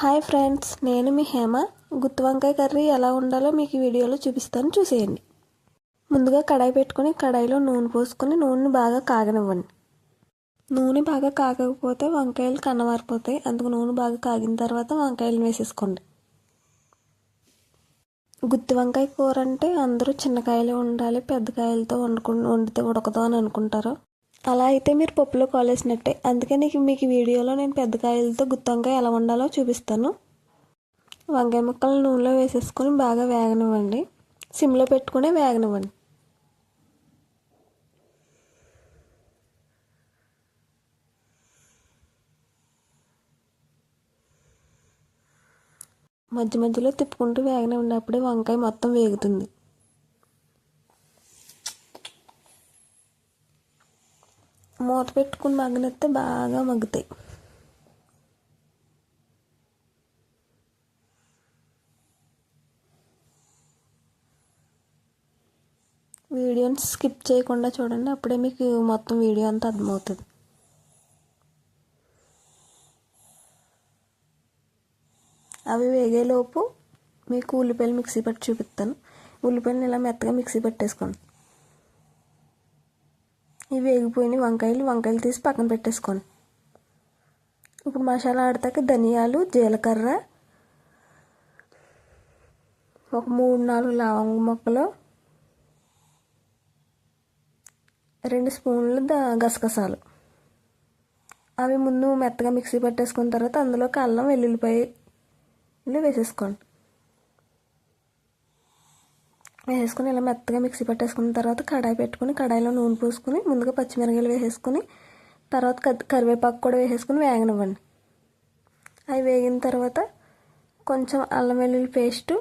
Hi friends నేను మీ హేమ. గుత్తి వంకాయ curry ఎలా ఉండాలో మీకు ఈ వీడియోలో చూపిస్తాను. చూసేయండి. ముందుగా కడాయి పెట్టుకొని కడాయిలో నూనె పోసుకొని నూనెని బాగా కాగనివ్వండి. నూనె బాగా కాగకపోతే వంకాయలు కన్నవారిపోతాయి. అందుకు నూనె బాగా కాగిన తర్వాత వంకాయలు వేసేసుకోండి. గుత్తి వంకాయ కూర అంటే అందరూ చిన్నకాయలు ఉండాలి పెద్ద కాయలతో వండుకు వండితే ఉడకదు అని అనుకుంటారు. అలా అయితే మీరు పప్పులో కాలేసినట్టే. అందుకే నీకు మీకు వీడియోలో నేను పెద్ద కాయలతో గుత్తంకాయ ఎలా వండాలో చూపిస్తాను. వంకాయ ముక్కలు నూనెలో వేసేసుకొని బాగా వేగనివ్వండి. సిమ్లో పెట్టుకుని వేగనివ్వండి. మధ్య మధ్యలో తిప్పుకుంటూ వేగనివ్వండి అప్పుడే వంకాయ మొత్తం వేగుతుంది. మూత పెట్టుకుని మగ్గనిస్తే బాగా మగ్గుతాయి. వీడియోని స్కిప్ చేయకుండా చూడండి అప్పుడే మీకు మొత్తం వీడియో అంతా అర్థమవుతుంది. అవి వేగేలోపు మీకు ఉల్లిపాయలు మిక్సీ పట్టి చూపిస్తాను. ఉల్లిపాయలు ఇలా మెత్తగా మిక్సీ పట్టేసుకోండి. ఇవి వేగిపోయిన వంకాయలు వంకాయలు తీసి పక్కన పెట్టేసుకోండి ఇప్పుడు మసాలా ఆడతాక ధనియాలు జీలకర్ర ఒక మూడు నాలుగు లవంగ మొక్కలు రెండు స్పూన్లు ద గసగసాలు. అవి ముందు మెత్తగా మిక్సీ పట్టేసుకున్న తర్వాత అందులోకి అల్లం వెల్లుల్లిపాయలు వేసేసుకోండి వేసుకుని ఇలా మెత్తగా మిక్సీ పట్టేసుకున్న తర్వాత కడాయి పెట్టుకుని కడాయిలో నూనె పోసుకుని ముందుగా పచ్చిమిరకాయలు వేసేసుకుని తర్వాత కరివేపాకు కూడా వేసేసుకుని వేగనివ్వండి. అవి వేగిన తర్వాత కొంచెం అల్లం వెల్లుల్లి పేస్టు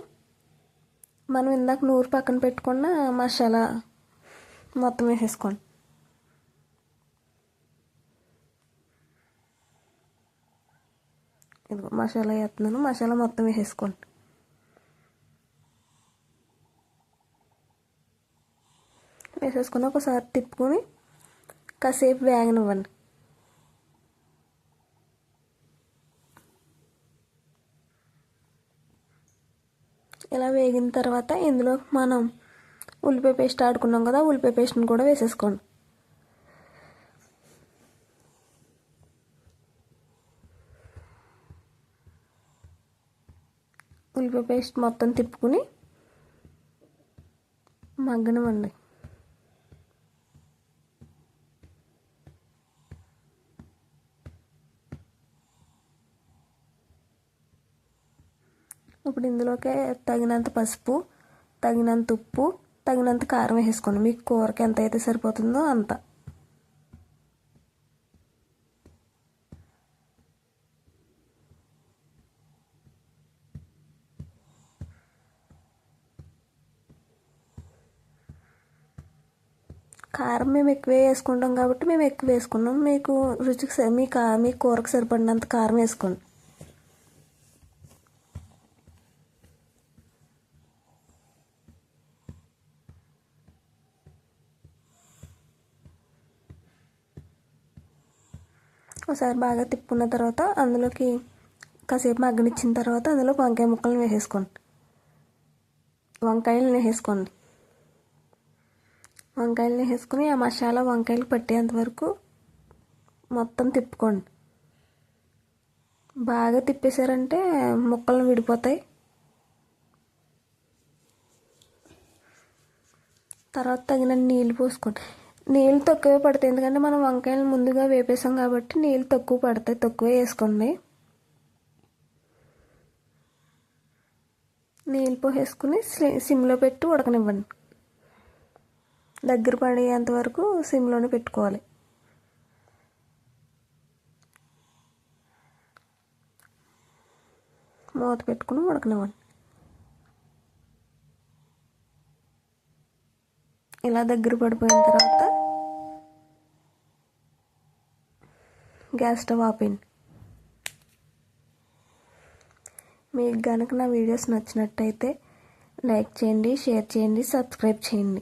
మనం ఇందాక నూరు పక్కన పెట్టుకున్న మసాలా మొత్తం వేసేసుకోండి. ఇదిగో మసాలా వేస్తున్నాను మసాలా మొత్తం వేసేసుకోండి. వేసేసుకుని ఒకసారి తిప్పుకొని కాసేపు వేగనివ్వండి. ఇలా వేగిన తర్వాత ఇందులో మనం ఉల్లిపాయ పేస్ట్ ఆడుకున్నాం కదా ఉల్లిపాయ పేస్ట్ని కూడా వేసేసుకోండి. ఉల్లిపాయ పేస్ట్ మొత్తం తిప్పుకుని మగ్గనివ్వండి. ఇప్పుడు ఇందులోకే తగినంత పసుపు తగినంత ఉప్పు తగినంత కారం వేసుకోండి మీకు కూరకి ఎంత అయితే సరిపోతుందో అంత. కారం మేము ఎక్కువే వేసుకుంటాం కాబట్టి మేము ఎక్కువ వేసుకున్నాం. మీకు రుచికి మీ కా మీ కూరకు సరిపడినంత కారం వేసుకోండి. ఒకసారి బాగా తిప్పుకున్న తర్వాత అందులోకి కాసేపు మగ్గనిచ్చిన తర్వాత అందులో వంకాయ ముక్కలను వేసేసుకోండి. వంకాయలు వేసేసుకోండి. వంకాయలు వేసుకుని ఆ మసాలా వంకాయలు పట్టేంత వరకు మొత్తం తిప్పుకోండి. బాగా తిప్పేశారంటే ముక్కలు విడిపోతాయి. తర్వాత తగిన నీళ్ళు పోసుకోండి. నీళ్ళు తక్కువే పడతాయి. ఎందుకంటే మనం వంకాయలు ముందుగా వేపేసాం కాబట్టి నీళ్ళు తక్కువ పడతాయి తక్కువ వేసుకోండి నీళ్ళు పోసేసుకుని సిమ్లో పెట్టి ఉడకనివ్వండి. దగ్గర పడేంత వరకు సిమ్లోనే పెట్టుకోవాలి. మూత పెట్టుకుని ఉడకనివ్వండి. ఇలా దగ్గర పడిపోయిన తర్వాత గ్యాస్ స్టవ్ ఆపేయండి. మీకు కనుక నా వీడియోస్ నచ్చినట్టయితే లైక్ చేయండి షేర్ చేయండి సబ్స్క్రైబ్ చేయండి.